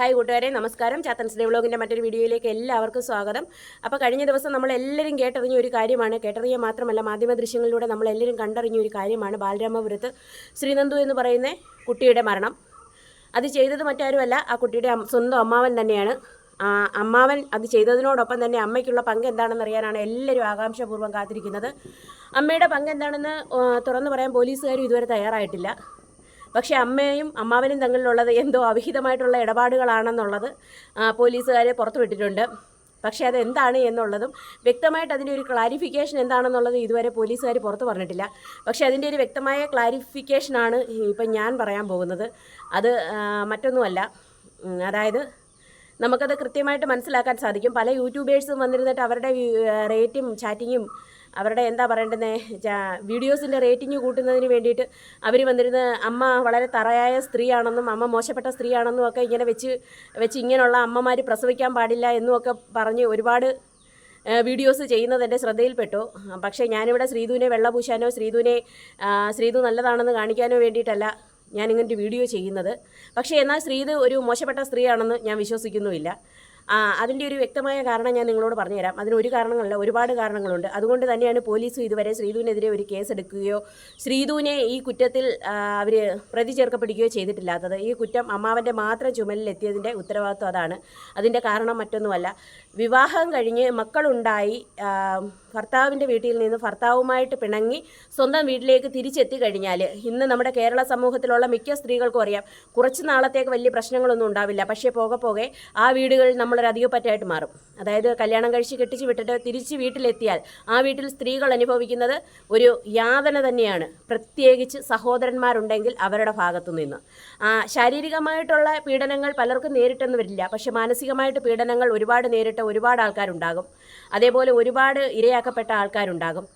Hi കൂട്ടുകാരെ നമസ്കാരം. ചാത്തൻസ് വ്ളോഗിന്റെ മറ്റൊരു വീഡിയോയിലേക്ക് എല്ലാവർക്കും സ്വാഗതം. അപ്പോൾ കഴിഞ്ഞ ദിവസം നമ്മൾ എല്ലാവരും കേട്ടറിഞ്ഞ ഒരു കാര്യമാണ്. കേട്ടറിയ മാത്രമല്ല മാധ്യമ ദൃശ്യങ്ങളിലൂടെ നമ്മൾ എല്ലാവരും കണ്ടറിഞ്ഞ ഒരു കാര്യമാണ്. ബാലരാമപുരത്ത് ശ്രീനന്ദു എന്ന് പറയുന്ന കുട്ടിയുടെ മരണം. അത് ചെയ്തത് മറ്റാരുമല്ല ആ കുട്ടിയുടെ സ്വന്തം അമ്മാവൻ തന്നെയാണ്. അമ്മാവൻ അത് ചെയ്തതിനോടൊപ്പം തന്നെ അമ്മയ്ക്കുള്ള പങ്ക് എന്താണെന്ന് അറിയാനാണ് എല്ലാവരും ആകാംക്ഷാപൂർവം കാത്തിരിക്കുന്നത്. അമ്മയുടെ പങ്ക് എന്താണെന്ന് തുറന്നു പറയാൻ പോലീസുകാരും ഇതുവരെ തയ്യാറായിട്ടില്ല. പക്ഷേ അമ്മയും അമ്മാവനും തമ്മിലുള്ളത് എന്തോ അവിഹിതമായിട്ടുള്ള ഇടപാടുകളാണെന്നുള്ളത് പോലീസുകാരെ പുറത്തുവിട്ടിട്ടുണ്ട്. പക്ഷേ അതെന്താണ് എന്നുള്ളതും വ്യക്തമായിട്ട് അതിന്റെ ഒരു ക്ലാരിഫിക്കേഷൻ എന്താണെന്നുള്ളത് ഇതുവരെ പോലീസുകാർ പുറത്ത് പറഞ്ഞിട്ടില്ല. പക്ഷേ അതിന്റെ ഒരു വ്യക്തമായ ക്ലാരിഫിക്കേഷനാണ് ഇപ്പം ഞാൻ പറയാൻ പോകുന്നത്. അത് മറ്റൊന്നുമല്ല. അതായത് നമുക്കത് കൃത്യമായിട്ട് മനസ്സിലാക്കാൻ സാധിക്കും. പല യൂട്യൂബേഴ്സും വന്നിരുന്നിട്ട് അവരുടെ റേറ്റും ചാറ്റിങ്ങും അവരുടെ എന്താ പറയേണ്ടത് വീഡിയോസിന്റെ റേറ്റിംഗ് കൂട്ടുന്നതിന് വേണ്ടിയിട്ട് അവർ വന്നിരുന്ന അമ്മ വളരെ തറയായ സ്ത്രീയാണെന്നും അമ്മ മോശപ്പെട്ട സ്ത്രീയാണെന്നും ഒക്കെ ഇങ്ങനെ വെച്ച് വെച്ച് ഇങ്ങനെയുള്ള അമ്മമാർ പ്രസവിക്കാൻ പാടില്ല എന്നും ഒക്കെ പറഞ്ഞ് ഒരുപാട് വീഡിയോസ് ചെയ്യുന്നത് എന്റെ ശ്രദ്ധയിൽപ്പെട്ടു. പക്ഷേ ഞാനിവിടെ ശ്രീധുവിനെ വെള്ളപൂശാനോ ശ്രീധുവിനെ ശ്രീധു നല്ലതാണെന്ന് കാണിക്കാനോ വേണ്ടിയിട്ടല്ല ഞാനിങ്ങനൊരു വീഡിയോ ചെയ്യുന്നത്. പക്ഷേ എന്നാൽ ശ്രീധു ഒരു മോശപ്പെട്ട സ്ത്രീയാണെന്ന് ഞാൻ വിശ്വസിക്കുന്നുമില്ല. അതിന്റെ ഒരു വ്യക്തമായ കാരണം ഞാൻ നിങ്ങളോട് പറഞ്ഞുതരാം. അതിന് ഒരു കാരണങ്ങളല്ല ഒരുപാട് കാരണങ്ങളുണ്ട്. അതുകൊണ്ട് തന്നെയാണ് പോലീസും ഇതുവരെ ശ്രീധുവിനെതിരെ ഒരു കേസ് എടുക്കുകയോ ശ്രീധുവിനെ ഈ കുറ്റത്തിൽ അവർ പ്രതി ചേർക്കപ്പെടുകയോ ചെയ്തിട്ടില്ലാത്തത്. ഈ കുറ്റം അമ്മാവന്റെ മാത്രം ചുമലിലെത്തിയതിന്റെ ഉത്തരവാദിത്വം അതാണ്. അതിന്റെ കാരണം മറ്റൊന്നുമല്ല. വിവാഹം കഴിഞ്ഞ് മക്കളുണ്ടായി ഭർത്താവിന്റെ വീട്ടിൽ നിന്ന് ഭർത്താവുമായിട്ട് പിണങ്ങി സ്വന്തം വീട്ടിലേക്ക് തിരിച്ചെത്തി കഴിഞ്ഞാൽ ഇന്ന് നമ്മുടെ കേരള സമൂഹത്തിലുള്ള മിക്ക സ്ത്രീകൾക്കും അറിയാം കുറച്ച് നാളത്തേക്ക് വലിയ പ്രശ്നങ്ങളൊന്നും ഉണ്ടാവില്ല. പക്ഷേ പോകെ പോകെ ആ വീടുകളിൽ നമ്മളൊരു അധികപ്പറ്റായിട്ട് മാറും. അതായത് കല്യാണം കഴിച്ച് കെട്ടിച്ച് വിട്ടിട്ട് തിരിച്ച് വീട്ടിലെത്തിയാൽ ആ വീട്ടിൽ സ്ത്രീകൾ അനുഭവിക്കുന്നത് ഒരു യാതന തന്നെയാണ്. പ്രത്യേകിച്ച് സഹോദരന്മാരുണ്ടെങ്കിൽ അവരുടെ ഭാഗത്തു നിന്ന്. ആ, ശാരീരികമായിട്ടുള്ള പീഡനങ്ങൾ പലർക്കും നേരിട്ടെന്ന് വരില്ല. പക്ഷേ മാനസികമായിട്ട് പീഡനങ്ങൾ ഒരുപാട് നേരിട്ട ഒരുപാട് ആൾക്കാരുണ്ടാകും. അതേപോലെ ഒരുപാട് ഇരയാക്കപ്പെട്ട ആൾക്കാരുണ്ടാകും.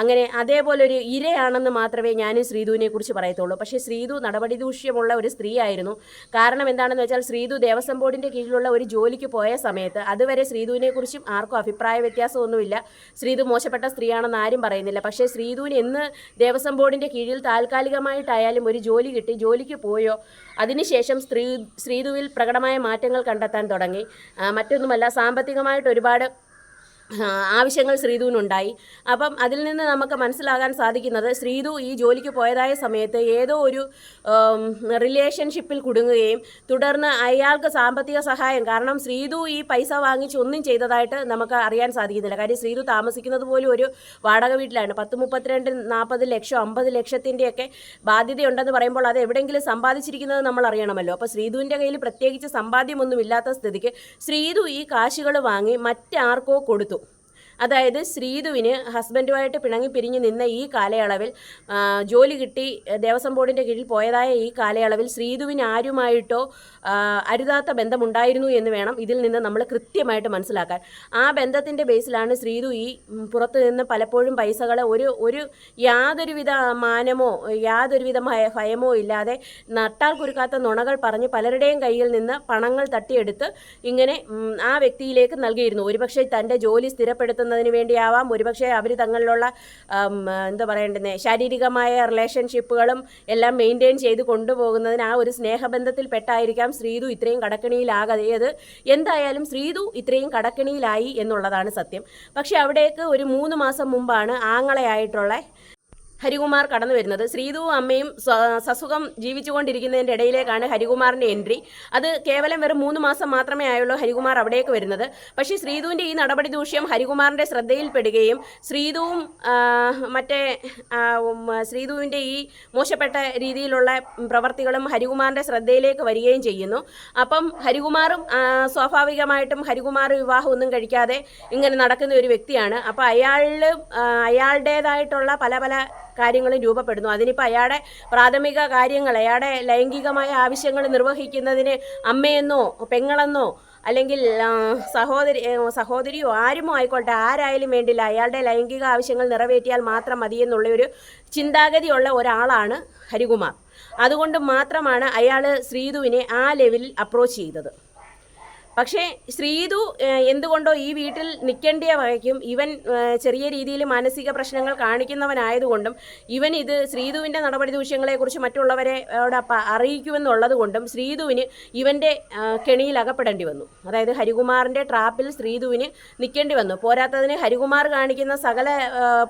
അങ്ങനെ അതേപോലെ ഒരു ഇരയാണെന്ന് മാത്രമേ ഞാനും ശ്രീധുവിനെ കുറിച്ച് പറയത്തുള്ളൂ. പക്ഷേ ശ്രീധു നടപടി ദൂഷ്യമുള്ള ഒരു സ്ത്രീയായിരുന്നു. കാരണം എന്താണെന്ന് വെച്ചാൽ ശ്രീധു ദേവസ്വം ബോർഡിന്റെ കീഴിലുള്ള ഒരു ജോലിക്ക് പോയ സമയത്ത് അതുവരെ ശ്രീധുവിനെ കുറിച്ചും ആർക്കും അഭിപ്രായ വ്യത്യാസമൊന്നുമില്ല. ശ്രീധു മോശപ്പെട്ട സ്ത്രീയാണെന്ന് ആരും പറയുന്നില്ല. പക്ഷേ ശ്രീധുവിന് എന്ന് ദേവസ്വം ബോർഡിന്റെ കീഴിൽ താൽക്കാലികമായിട്ടായാലും ഒരു ജോലി കിട്ടി ജോലിക്ക് പോയോ അതിനുശേഷം സ്ത്രീ ശ്രീധുവിൽ പ്രകടമായ മാറ്റങ്ങൾ കണ്ടെത്താൻ തുടങ്ങി. മറ്റൊന്നുമല്ല സാമ്പത്തികമായിട്ട് ഒരുപാട് ആവശ്യങ്ങൾ ശ്രീധുവിനുണ്ടായി. അപ്പം അതിൽ നിന്ന് നമുക്ക് മനസ്സിലാകാൻ സാധിക്കുന്നത് ശ്രീധു ഈ ജോലിക്ക് പോയതായ സമയത്ത് ഏതോ ഒരു റിലേഷൻഷിപ്പിൽ കുടുങ്ങുകയും തുടർന്ന് അയാൾക്ക് സാമ്പത്തിക സഹായം കാരണം ശ്രീധു ഈ പൈസ വാങ്ങിച്ച് ഒന്നും ചെയ്തതായിട്ട് നമുക്ക് അറിയാൻ സാധിക്കുന്നില്ല. കാര്യം ശ്രീധു താമസിക്കുന്നത് പോലും ഒരു വാടക വീട്ടിലാണ്. പത്ത് മുപ്പത്തിരണ്ട് നാൽപ്പത് ലക്ഷം അമ്പത് ലക്ഷത്തിന്റെയൊക്കെ ബാധ്യതയുണ്ടെന്ന് പറയുമ്പോൾ അത് എവിടെയെങ്കിലും സമ്പാദിച്ചിരിക്കുന്നത് നമ്മൾ അറിയണമല്ലോ. അപ്പോൾ ശ്രീധുവിന്റെ കയ്യിൽ പ്രത്യേകിച്ച് സമ്പാദ്യമൊന്നും ഇല്ലാത്ത സ്ഥിതിക്ക് ശ്രീധു ഈ കാശുകൾ വാങ്ങി മറ്റാർക്കോ കൊടുത്തു. അതായത് ശ്രീധുവിന് ഹസ്ബൻഡുമായിട്ട് പിണങ്ങി പിരിഞ്ഞ് നിന്ന ഈ കാലയളവിൽ ജോലി കിട്ടി ദേവസ്വം ബോർഡിന്റെ കീഴിൽ പോയതായ ഈ കാലയളവിൽ ശ്രീധുവിന് ആരുമായിട്ടോ അരുതാത്ത ബന്ധമുണ്ടായിരുന്നു എന്ന് വേണം ഇതിൽ നിന്ന് നമ്മൾ കൃത്യമായിട്ട് മനസ്സിലാക്കാൻ. ആ ബന്ധത്തിന്റെ ബേസിലാണ് ശ്രീധു ഈ പുറത്തു നിന്ന് പലപ്പോഴും പൈസകൾ ഒരു ഒരു യാതൊരുവിധ മാനമോ യാതൊരുവിധമായ ഭയമോ ഇല്ലാതെ നട്ടാൽ കുരുക്കാത്ത നുണകൾ പറഞ്ഞ് പലരുടെയും കയ്യിൽ നിന്ന് പണങ്ങൾ തട്ടിയെടുത്ത് ഇങ്ങനെ ആ വ്യക്തിയിലേക്ക് നൽകിയിരുന്നു. ഒരുപക്ഷെ തന്റെ ജോലി സ്ഥിരപ്പെടുത്തുന്നതിന് വേണ്ടിയാവാം. ഒരുപക്ഷെ അവർ തങ്ങളിലുള്ള എന്താ പറയേണ്ടത് ശാരീരികമായ റിലേഷൻഷിപ്പുകളും എല്ലാം മെയിന്റെയിൻ ചെയ്ത് കൊണ്ടുപോകുന്നതിന് ആ ഒരു സ്നേഹബന്ധത്തിൽ പെട്ടായിരിക്കാം ശ്രീതു ഇത്രയും കടക്കണിയിലാകാതെ. എന്തായാലും ശ്രീതു ഇത്രയും കടക്കണിയിലായി എന്നുള്ളതാണ് സത്യം. പക്ഷേ അവിടേക്ക് ഒരു മൂന്ന് മാസം മുമ്പാണ് ആങ്ങളെയായിട്ടുള്ള ഹരികുമാർ കടന്നു വരുന്നത്. ശ്രീതുവും അമ്മയും സസുഖം ജീവിച്ചുകൊണ്ടിരിക്കുന്നതിന്റെ ഇടയിലേക്കാണ് ഹരികുമാറിന്റെ എൻട്രി. അത് കേവലം വെറും മൂന്ന് മാസം മാത്രമേ ആയുള്ളൂ ഹരികുമാർ അവിടേക്ക് വരുന്നത്. പക്ഷേ ശ്രീതുവിന്റെ ഈ നടപടി ദൂഷ്യം ഹരികുമാറിന്റെ ശ്രദ്ധയിൽപ്പെടുകയും ശ്രീതുവും മറ്റേ ശ്രീതുവിന്റെ ഈ മോശപ്പെട്ട രീതിയിലുള്ള പ്രവർത്തികളും ഹരികുമാറിന്റെ ശ്രദ്ധയിലേക്ക് വരികയും ചെയ്യുന്നു. അപ്പം ഹരികുമാറും സ്വാഭാവികമായിട്ടും ഹരികുമാർ വിവാഹമൊന്നും കഴിക്കാതെ ഇങ്ങനെ നടക്കുന്ന ഒരു വ്യക്തിയാണ്. അപ്പോൾ അയാളിൽ അയാളുടേതായിട്ടുള്ള പല പല കാര്യങ്ങളും രൂപപ്പെടുന്നു. അതിനിപ്പോൾ അയാളുടെ പ്രാഥമിക കാര്യങ്ങൾ അയാളുടെ ലൈംഗികമായ ആവശ്യങ്ങൾ നിർവഹിക്കുന്നതിന് അമ്മയെന്നോ പെങ്ങളെന്നോ അല്ലെങ്കിൽ സഹോദരി സഹോദരിയോ ആരുമോ ആയിക്കോട്ടെ ആരായാലും വേണ്ടില്ല. അയാളുടെ ലൈംഗിക ആവശ്യങ്ങൾ നിറവേറ്റിയാൽ മാത്രം മതിയെന്നുള്ള ഒരു ചിന്താഗതിയുള്ള ഒരാളാണ് ഹരികുമാർ. അതുകൊണ്ട് മാത്രമാണ് അയാൾ ശ്രീധുവിനെ ആ ലെവലിൽ അപ്രോച്ച് ചെയ്തത്. പക്ഷേ ശ്രീതു എന്തുകൊണ്ടോ ഈ വീട്ടിൽ നിൽക്കേണ്ടിയ വകയ്ക്കും ഇവൻ ചെറിയ രീതിയിൽ മാനസിക പ്രശ്നങ്ങൾ കാണിക്കുന്നവനായതുകൊണ്ടും ഇവൻ ഇത് ശ്രീതുവിന്റെ നടപടി ദൂഷ്യങ്ങളെക്കുറിച്ച് മറ്റുള്ളവരെ അറിയിക്കുമെന്നുള്ളത് കൊണ്ടും ശ്രീതുവിന് ഇവന്റെ കെണിയിൽ അകപ്പെടേണ്ടി വന്നു. അതായത് ഹരികുമാറിന്റെ ട്രാപ്പിൽ ശ്രീതുവിന് നിൽക്കേണ്ടി വന്നു. പോരാത്തതിന് ഹരികുമാർ കാണിക്കുന്ന സകല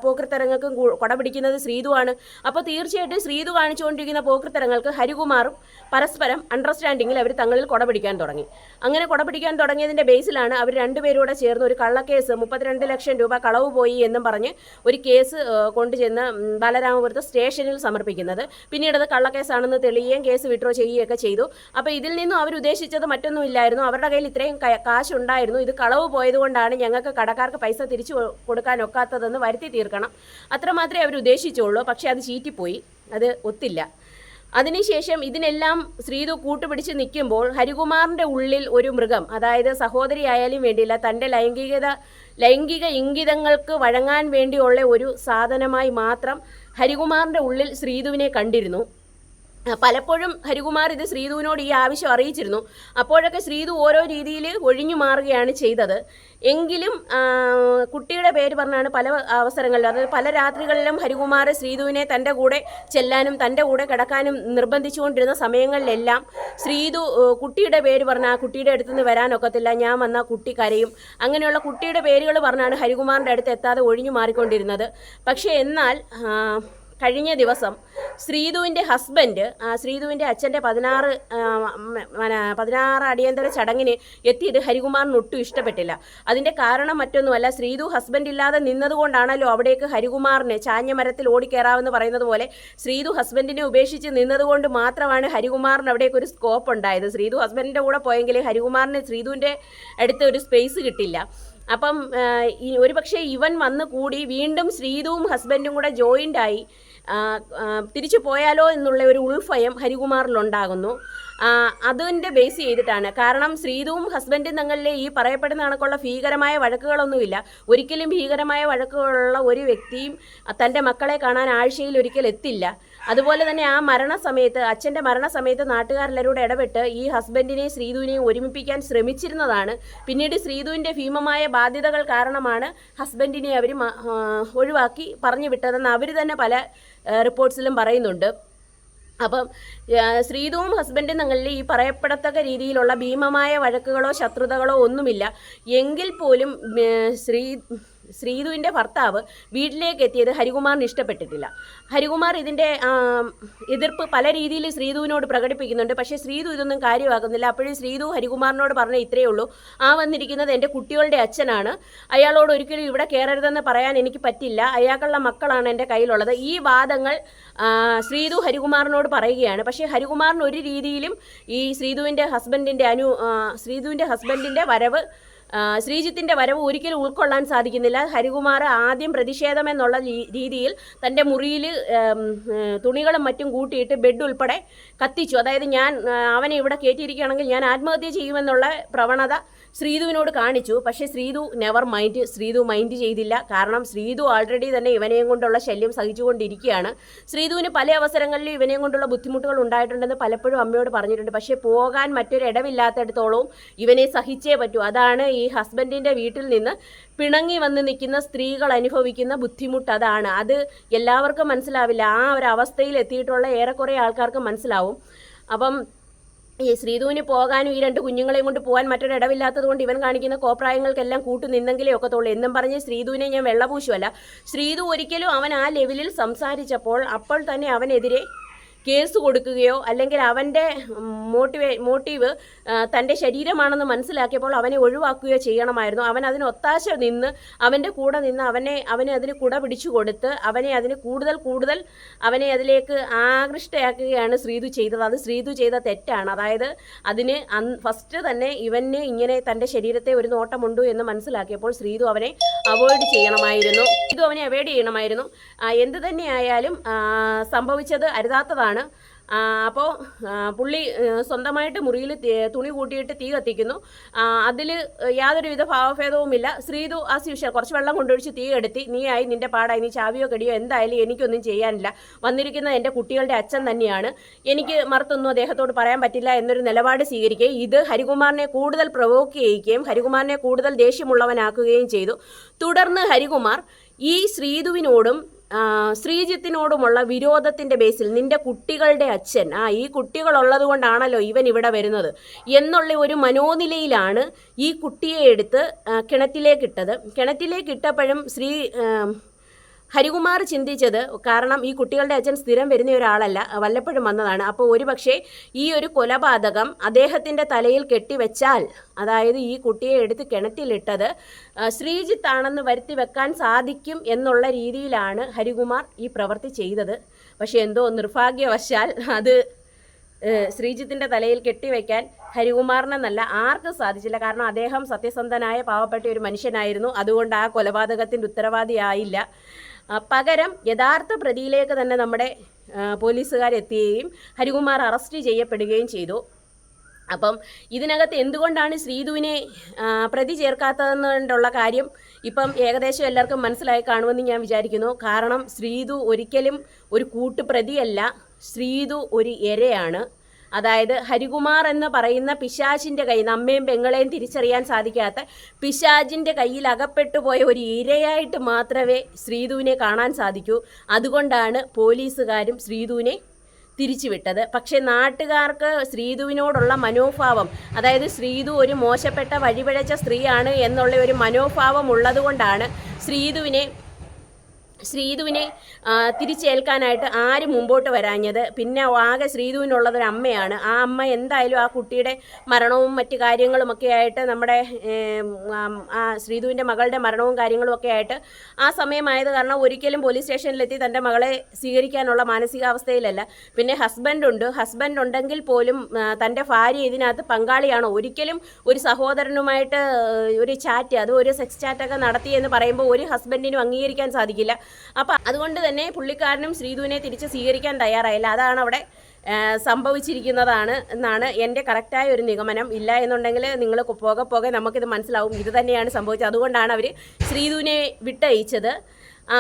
പോക്കൃത്തരങ്ങൾക്കും കൊടപിടിക്കുന്നത് കൊട പിടിക്കുന്നത് ശ്രീതുവാണ്. അപ്പോൾ തീർച്ചയായിട്ടും ശ്രീതു കാണിച്ചുകൊണ്ടിരിക്കുന്ന പോക്കൃത്തരങ്ങൾക്ക് ഹരികുമാറും പരസ്പരം അണ്ടർസ്റ്റാൻഡിങ്ങിൽ അവർ തങ്ങളിൽ കൊടപിടിക്കാൻ തുടങ്ങി. അങ്ങനെ കൊട പിടിക്കാൻ തുടങ്ങിയതിന്റെ ബേസിലാണ് അവർ രണ്ടുപേരൂടെ ചേർന്ന് ഒരു കള്ളക്കേസ് മുപ്പത്തിരണ്ട് ലക്ഷം രൂപ കളവ് പോയി എന്നും പറഞ്ഞ് ഒരു കേസ് കൊണ്ടുചെന്ന് ബാലരാമപുരത്ത് സ്റ്റേഷനിൽ സമർപ്പിക്കുന്നത്. പിന്നീട് അത് കള്ളക്കേസാണെന്ന് തെളിയുകയും കേസ് വിഡ്രോ ചെയ്യുകയൊക്കെ ചെയ്തു. അപ്പോൾ ഇതിൽ നിന്നും അവർ ഉദ്ദേശിച്ചത് മറ്റൊന്നുമില്ലായിരുന്നു അവരുടെ കയ്യിൽ ഇത്രയും കാശുണ്ടായിരുന്നു. ഇത് കളവ് പോയതുകൊണ്ടാണ് ഞങ്ങൾക്ക് കടക്കാർക്ക് പൈസ തിരിച്ചു കൊടുക്കാനൊക്കാത്തതെന്ന് വരുത്തി തീർക്കണം. അത്രമാത്രമേ അവർ ഉദ്ദേശിച്ചുള്ളൂ. പക്ഷേ അത് ചീറ്റിപ്പോയി. അത് ഒത്തില്ല. അതിനുശേഷം ഇതിനെല്ലാം ശ്രീതു കൂട്ടുപിടിച്ച് നിൽക്കുമ്പോൾ ഹരികുമാറിന്റെ ഉള്ളിൽ ഒരു മൃഗം അതായത് സഹോദരിയായാലും വേണ്ടിയില്ല തന്റെ ലൈംഗികത ലൈംഗിക ഇംഗിതങ്ങൾക്ക് വഴങ്ങാൻ വേണ്ടിയുള്ള ഒരു സാധനമായി മാത്രം ഹരികുമാറിന്റെ ഉള്ളിൽ ശ്രീതുവിനെ കണ്ടിരുന്നു. പലപ്പോഴും ഹരികുമാർ ഇത് ശ്രീധുവിനോട് ഈ ആവശ്യം അറിയിച്ചിരുന്നു. അപ്പോഴൊക്കെ ശ്രീധു ഓരോ രീതിയിൽ ഒഴിഞ്ഞു മാറുകയാണ് ചെയ്തത്. എങ്കിലും കുട്ടിയുടെ പേര് പറഞ്ഞാണ് പല അവസരങ്ങളിലും അതായത് പല രാത്രികളിലും ഹരികുമാർ ശ്രീധുവിനെ തന്റെ കൂടെ ചെല്ലാനും തന്റെ കൂടെ കിടക്കാനും നിർബന്ധിച്ചുകൊണ്ടിരുന്ന സമയങ്ങളിലെല്ലാം ശ്രീധു കുട്ടിയുടെ പേര് പറഞ്ഞ ആ കുട്ടിയുടെ അടുത്ത് നിന്ന് വരാനൊക്കത്തില്ല ഞാൻ വന്ന കുട്ടി കരയും. അങ്ങനെയുള്ള കുട്ടിയുടെ പേരുകൾ പറഞ്ഞാണ് ഹരികുമാറിന്റെ അടുത്ത് എത്താതെ ഒഴിഞ്ഞു മാറിക്കൊണ്ടിരുന്നത്. പക്ഷേ എന്നാൽ കഴിഞ്ഞ ദിവസം ശ്രീധുവിന്റെ ഹസ്ബൻഡ് ശ്രീതുവിന്റെ അച്ഛന്റെ പതിനാറ് പതിനാറ് അടിയന്തര ചടങ്ങിന് എത്തിയത് ഹരികുമാറിന് ഒട്ടും ഇഷ്ടപ്പെട്ടില്ല. അതിന്റെ കാരണം മറ്റൊന്നുമല്ല ശ്രീധു ഹസ്ബൻഡ് ഇല്ലാതെ നിന്നതുകൊണ്ടാണല്ലോ അവിടേക്ക് ഹരികുമാറിനെ ചാഞ്ഞ മരത്തിൽ ഓടിക്കയറാമെന്ന് പറയുന്നത് പോലെ ശ്രീധു ഹസ്ബൻഡിനെ ഉപേക്ഷിച്ച് നിന്നതുകൊണ്ട് മാത്രമാണ് ഹരികുമാറിന് അവിടേക്ക് ഒരു സ്കോപ്പ് ഉണ്ടായത്. ശ്രീധു ഹസ്ബൻഡിന്റെ കൂടെ പോയെങ്കിൽ ഹരികുമാറിന് ശ്രീധുവിന്റെ അടുത്ത് ഒരു സ്പേസ് കിട്ടില്ല. അപ്പം ഒരു പക്ഷേ ഇവൻ വന്ന് കൂടി വീണ്ടും ശ്രീതുവും ഹസ്ബൻഡും കൂടെ ജോയിന്റ് ആയി ആ, ആ, തിരിച്ചു പോയാലോ എന്നുള്ള ഒരു ഉൾഫയം ഹരികുമാറിലുണ്ടാകുന്നു. അതിന്റെ ബേസ് ചെയ്തിട്ടാണ്. കാരണം ശ്രീതുവും ഹസ്ബൻഡും തങ്ങളിലെ ഈ പറയപ്പെടുന്ന കണക്കുള്ള ഭീകരമായ വഴക്കുകളൊന്നുമില്ല. ഒരിക്കലും ഭീകരമായ വഴക്കുകളുള്ള ഒരു വ്യക്തിയും തന്റെ മക്കളെ കാണാൻ ആഴ്ചയിൽ ഒരിക്കൽ എത്തില്ല. അതുപോലെ തന്നെ ആ മരണസമയത്ത് അച്ഛന്റെ മരണസമയത്ത് നാട്ടുകാരെല്ലാവരോട് ഇടപെട്ട് ഈ ഹസ്ബൻഡിനെയും ശ്രീധുവിനെയും ഒരുമിപ്പിക്കാൻ ശ്രമിച്ചിരുന്നതാണ്. പിന്നീട് ശ്രീധുവിന്റെ ഭീമമായ ബാധ്യതകൾ കാരണമാണ് ഹസ്ബൻഡിനെ അവർ ഒഴിവാക്കി പറഞ്ഞു വിട്ടതെന്ന് അവർ തന്നെ പല റിപ്പോർട്ട്സിലും പറയുന്നുണ്ട്. അപ്പം ശ്രീധുവും ഹസ്ബൻഡും തങ്ങളിൽ ഈ പറയപ്പെടത്തക്ക രീതിയിലുള്ള ഭീമമായ വഴക്കുകളോ ശത്രുതകളോ ഒന്നുമില്ല. എങ്കിൽ പോലും ശ്രീ ശ്രീധുവിന്റെ ഭർത്താവ് വീട്ടിലേക്ക് എത്തിയത് ഹരികുമാറിന് ഇഷ്ടപ്പെട്ടിട്ടില്ല. ഹരികുമാർ ഇതിന്റെ എതിർപ്പ് പല രീതിയിൽ ശ്രീധുവിനോട് പ്രകടിപ്പിക്കുന്നുണ്ട്. പക്ഷേ ശ്രീധു ഇതൊന്നും കാര്യമാകുന്നില്ല അപ്പോഴും ശ്രീധു ഹരികുമാറിനോട് പറഞ്ഞ ഇത്രയേ ഉള്ളൂ. ആ വന്നിരിക്കുന്നത് എന്റെ കുട്ടികളുടെ അച്ഛനാണ്. അയാളോട് ഒരിക്കലും ഇവിടെ കയറരുതെന്ന് പറയാൻ എനിക്ക് പറ്റില്ല. അയാൾക്കുള്ള മക്കളാണ് എന്റെ കയ്യിലുള്ളത്. ഈ വാദങ്ങൾ ശ്രീധു ഹരികുമാറിനോട് പറയുകയാണ്. പക്ഷേ ഹരികുമാറിന് ഒരു രീതിയിലും ഈ ശ്രീധുവിന്റെ ഹസ്ബൻഡിന്റെ അനു ശ്രീതുവിന്റെ ഹസ്ബൻഡിന്റെ വരവ് ആ, ശ്രീജിത്തിന്റെ വരവ് ഒരിക്കലും ഉൾക്കൊള്ളാൻ സാധിക്കുന്നില്ല. ഹരികുമാർ ആദ്യം പ്രതിഷേധം എന്നുള്ള രീതിയിൽ തന്റെ മുറിയിൽ തുണികളും മറ്റും കൂട്ടിയിട്ട് ബെഡ് ഉൾപ്പെടെ കത്തിച്ചു. അതായത് ഞാൻ അവനെ ഇവിടെ കയറ്റിയിരിക്കുകയാണെങ്കിൽ ഞാൻ ആത്മഹത്യ ചെയ്യുമെന്നുള്ള പ്രവണത ശ്രീധുവിനോട് കാണിച്ചു. പക്ഷേ Sreedhu never mind Sreedhu mind ചെയ്തില്ല. കാരണം ശ്രീധു ആൾറെഡി തന്നെ ഇവനെയും കൊണ്ടുള്ള ശല്യം സഹിച്ചുകൊണ്ടിരിക്കുകയാണ്. ശ്രീധുവിന് പല അവസരങ്ങളിലും ഇവനെയും കൊണ്ടുള്ള ബുദ്ധിമുട്ടുകൾ ഉണ്ടായിട്ടുണ്ടെന്ന് പലപ്പോഴും അമ്മയോട് പറഞ്ഞിട്ടുണ്ട്. പക്ഷേ പോകാൻ മറ്റൊരു ഇടവില്ലാത്തിടത്തോളവും ഇവനെ സഹിച്ചേ പറ്റൂ. അതാണ് ഈ ഹസ്ബൻഡിന്റെ വീട്ടിൽ നിന്ന് പിണങ്ങി വന്ന് നിൽക്കുന്ന സ്ത്രീകൾ അനുഭവിക്കുന്ന ബുദ്ധിമുട്ട്. അതാണ്. അത് എല്ലാവർക്കും മനസ്സിലാവില്ല. ആ ഒരു അവസ്ഥയിൽ എത്തിയിട്ടുള്ള ഏറെക്കുറെ ആൾക്കാർക്ക് മനസ്സിലാവും. അപ്പം ഈ ശ്രീധുവിന് പോകാനും ഈ രണ്ട് കുഞ്ഞുങ്ങളെയും കൊണ്ട് പോകാൻ മറ്റൊരു ഇടവില്ലാത്തത് കൊണ്ട് ഇവൻ കാണിക്കുന്ന കോപ്രായങ്ങൾക്കെല്ലാം കൂട്ടു നിന്നെങ്കിലേ ഒക്കത്തുള്ളൂ. എന്നും പറഞ്ഞ് ശ്രീധുവിനെ ഞാൻ വെള്ളപൂശുവല്ല. ശ്രീധു ഒരിക്കലും അവൻ ആ ലെവലിൽ സംസാരിച്ചപ്പോൾ അപ്പോൾ തന്നെ അവനെതിരെ കേസ് കൊടുക്കുകയോ അല്ലെങ്കിൽ അവന്റെ മോട്ടിവേ മോട്ടീവ് തന്റെ ശരീരമാണെന്ന് മനസ്സിലാക്കിയപ്പോൾ അവനെ ഒഴിവാക്കുകയോ ചെയ്യണമായിരുന്നു. അവൻ അതിന് ഒത്താശ നിന്ന് അവന്റെ കൂടെ നിന്ന് അവനെ അവനെ അതിന് കുട പിടിച്ചു കൊടുത്ത് അവനെ അതിന് കൂടുതൽ കൂടുതൽ അവനെ അതിലേക്ക് ആകൃഷ്ടയാക്കുകയാണ് ശ്രീതു ചെയ്തത്. അത് ശ്രീതു ചെയ്ത തെറ്റാണ്. അതായത് അതിന് ഫസ്റ്റ് തന്നെ ഇവന് ഇങ്ങനെ തന്റെ ശരീരത്തെ ഒരു നോട്ടമുണ്ടു എന്ന് മനസ്സിലാക്കിയപ്പോൾ ശ്രീതു അവനെ അവോയ്ഡ് ചെയ്യണമായിരുന്നു. ഇത് അവനെ അവോയ്ഡ് ചെയ്യണമായിരുന്നു. എന്ത് തന്നെയായാലും സംഭവിച്ചത് അരുതാത്തതാണ്. അപ്പോൾ പുള്ളി സ്വന്തമായിട്ട് മുറിയിൽ തുണി കൂട്ടിയിട്ട് തീ കത്തിക്കുന്നു. അതിൽ യാതൊരുവിധ ഭാവഭേദവുമില്ല. ശ്രീതു ആ യൂഷ്വൽ കുറച്ച് വെള്ളം കൊണ്ടൊഴിച്ച് തീ എടുത്തി നീ ആയി നിന്റെ പാടായി നീ ചാവിയോ കടിയോ എന്തായാലും എനിക്കൊന്നും ചെയ്യാനില്ല. വന്നിരിക്കുന്ന എന്റെ കുട്ടികളുടെ അച്ഛൻ തന്നെയാണ്. എനിക്ക് മറുത്തൊന്നും അദ്ദേഹത്തോട് പറയാൻ പറ്റില്ല എന്നൊരു നിലപാട് സ്വീകരിക്കുകയും ഇത് ഹരികുമാറിനെ കൂടുതൽ പ്രവോക്ക് ചെയ്യിക്കുകയും ഹരികുമാറിനെ കൂടുതൽ ദേഷ്യമുള്ളവനാക്കുകയും ചെയ്തു. തുടർന്ന് ഹരികുമാർ ഈ ശ്രീതുവിനോടും ശ്രീജിത്തിനോടുമുള്ള വിരോധത്തിന്റെ ബേസിൽ നിന്റെ കുട്ടികളുടെ അച്ഛൻ ആ ഈ കുട്ടികളുള്ളത് കൊണ്ടാണല്ലോ ഇവൻ ഇവിടെ വരുന്നത് എന്നുള്ള ഒരു മനോനിലയിലാണ് ഈ കുട്ടിയെ എടുത്ത് കിണറ്റിലേക്കിട്ടത് കിണറ്റിലേക്കിട്ടപ്പോഴും ശ്രീ ഹരികുമാർ ചിന്തിച്ചത് കാരണം ഈ കുട്ടികളുടെ അച്ഛൻ സ്ഥിരം വരുന്ന ഒരാളല്ല വല്ലപ്പോഴും വന്നതാണ്. അപ്പോൾ ഒരുപക്ഷെ ഈ ഒരു കൊലപാതകം അദ്ദേഹത്തിന്റെ തലയിൽ കെട്ടിവെച്ചാൽ അതായത് ഈ കുട്ടിയെ എടുത്ത് കിണറ്റിലിട്ടത് ശ്രീജിത്ത് ആണെന്ന് വരുത്തി വെക്കാൻ സാധിക്കും എന്നുള്ള രീതിയിലാണ് ഹരികുമാർ ഈ പ്രവൃത്തി ചെയ്തത്. പക്ഷേ എന്തോ നിർഭാഗ്യവശാൽ അത് ശ്രീജിത്തിന്റെ തലയിൽ കെട്ടിവെക്കാൻ ഹരികുമാറിനെന്നല്ല ആർക്കും സാധിച്ചില്ല. കാരണം അദ്ദേഹം സത്യസന്ധനായ പാവപ്പെട്ട ഒരു മനുഷ്യനായിരുന്നു. അതുകൊണ്ട് ആ കൊലപാതകത്തിന്റെ ഉത്തരവാദിയായില്ല. പകരം യഥാർത്ഥ പ്രതിയിലേക്ക് തന്നെ നമ്മുടെ പോലീസുകാരെത്തുകയും ഹരികുമാർ അറസ്റ്റ് ചെയ്യപ്പെടുകയും ചെയ്തു. അപ്പം ഇതിനകത്ത് എന്തുകൊണ്ടാണ് ശ്രീധുവിനെ പ്രതി ചേർക്കാത്തതെന്നുള്ള കാര്യം ഇപ്പം ഏകദേശം എല്ലാവർക്കും മനസ്സിലായി കാണുമെന്ന് ഞാൻ വിചാരിക്കുന്നു. കാരണം ശ്രീധു ഒരിക്കലും ഒരു കൂട്ടുപ്രതിയല്ല. ശ്രീധു ഒരു ഇരയാണ് അതായത് ഹരികുമാർ എന്ന് പറയുന്ന പിശാചിന്റെ കയ്യിൽ നിന്ന് അമ്മയും പെങ്ങളെയും തിരിച്ചറിയാൻ സാധിക്കാത്ത പിശാചിന്റെ കയ്യിൽ അകപ്പെട്ടു പോയ ഒരു ഇരയായിട്ട് മാത്രമേ ശ്രീധുവിനെ കാണാൻ സാധിക്കൂ. അതുകൊണ്ടാണ് പോലീസുകാരും ശ്രീധുവിനെ തിരിച്ചുവിട്ടത്. പക്ഷേ നാട്ടുകാർക്ക് ശ്രീധുവിനോടുള്ള മനോഭാവം അതായത് ശ്രീധു ഒരു മോശപ്പെട്ട വഴിപിഴച്ച സ്ത്രീയാണ് എന്നുള്ള ഒരു മനോഭാവം ഉള്ളതുകൊണ്ടാണ് ശ്രീധുവിനെ ശ്രീധുവിനെ തിരിച്ചേൽക്കാനായിട്ട് ആരും മുമ്പോട്ട് വരാഞ്ഞത്? പിന്നെ ആകെ ശ്രീധുവിനുള്ളത് ഒരു അമ്മയാണ് ആ അമ്മ എന്തായാലും ആ കുട്ടിയുടെ മരണവും മറ്റു കാര്യങ്ങളും ഒക്കെ ആയിട്ട് നമ്മുടെ ആ ശ്രീധുവിന്റെ മകളുടെ മരണവും കാര്യങ്ങളും ഒക്കെ ആയിട്ട് ആ സമയമായത് കാരണം ഒരിക്കലും പോലീസ് സ്റ്റേഷനിലെത്തി തന്റെ മകളെ സ്വീകരിക്കാനുള്ള മാനസികാവസ്ഥയിലല്ല. പിന്നെ ഹസ്ബൻഡുണ്ട്. ഹസ്ബൻഡ് ഉണ്ടെങ്കിൽ പോലും തന്റെ ഭാര്യ ഇതിനകത്ത് പങ്കാളിയാണോ. ഒരിക്കലും ഒരു സഹോദരനുമായിട്ട് ഒരു ചാറ്റ് അത് ഒരു സെക്സ് ചാറ്റൊക്കെ നടത്തി എന്ന് പറയുമ്പോൾ ഒരു ഹസ്ബൻഡിനും അംഗീകരിക്കാൻ സാധിക്കില്ല. അപ്പം അതുകൊണ്ട് തന്നെ പുള്ളിക്കാരനും ശ്രീധുവിനെ തിരിച്ച് സ്വീകരിക്കാൻ തയ്യാറായില്ല. അതാണ് അവിടെ സംഭവിച്ചിരിക്കുന്നതാണ് എന്നാണ് എന്റെ കറക്റ്റായ ഒരു നിഗമനം. ഇല്ല എന്നുണ്ടെങ്കിൽ നിങ്ങൾ പോകെ പോകെ നമുക്കിത് മനസ്സിലാവും. ഇത് തന്നെയാണ് സംഭവിച്ചത്. അതുകൊണ്ടാണ് അവർ ശ്രീധുവിനെ വിട്ടയച്ചത്.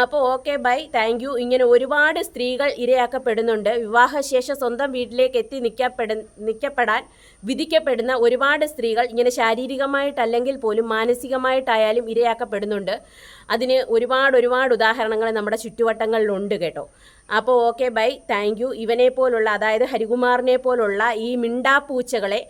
അപ്പോൾ ഓക്കെ ബൈ. Thank you. ഇങ്ങനെ ഒരുപാട് സ്ത്രീകൾ ഇരയാക്കപ്പെടുന്നുണ്ട്. വിവാഹശേഷം സ്വന്തം വീട്ടിലേക്ക് എത്തി നിൽക്കപ്പെടു നിൽക്കപ്പെടാൻ വിധിക്കപ്പെടുന്ന ഒരുപാട് സ്ത്രീകൾ ഇങ്ങനെ ശാരീരികമായിട്ടല്ലെങ്കിൽ പോലും മാനസികമായിട്ടായാലും ഇരയാക്കപ്പെടുന്നുണ്ട്. അതിന് ഒരുപാട് ഒരുപാട് ഉദാഹരണങ്ങൾ നമ്മുടെ ചുറ്റുവട്ടങ്ങളിലുണ്ട് കേട്ടോ. അപ്പോൾ ഓക്കെ ബൈ. Thank you. ഇവനെ പോലുള്ള അതായത് ഹരികുമാറിനെ പോലുള്ള ഈ മിണ്ടാപ്പൂച്ചകളെ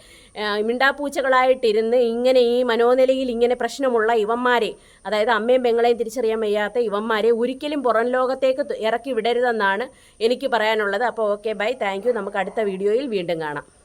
മിണ്ടാപ്പൂച്ചകളായിട്ടിരുന്ന് ഇങ്ങനെ ഈ മനോനിലയിൽ ഇങ്ങനെ പ്രശ്നമുള്ള ഇവന്മാരെ അതായത് അമ്മയും പെങ്ങളെയും തിരിച്ചറിയാൻ വയ്യാത്ത ഇവന്മാരെ ഒരിക്കലും പുറം ലോകത്തേക്ക് ഇറക്കി വിടരുതെന്നാണ് എനിക്ക് പറയാനുള്ളത്. അപ്പോൾ ഓക്കെ ബൈ. താങ്ക് നമുക്ക് അടുത്ത വീഡിയോയിൽ വീണ്ടും കാണാം.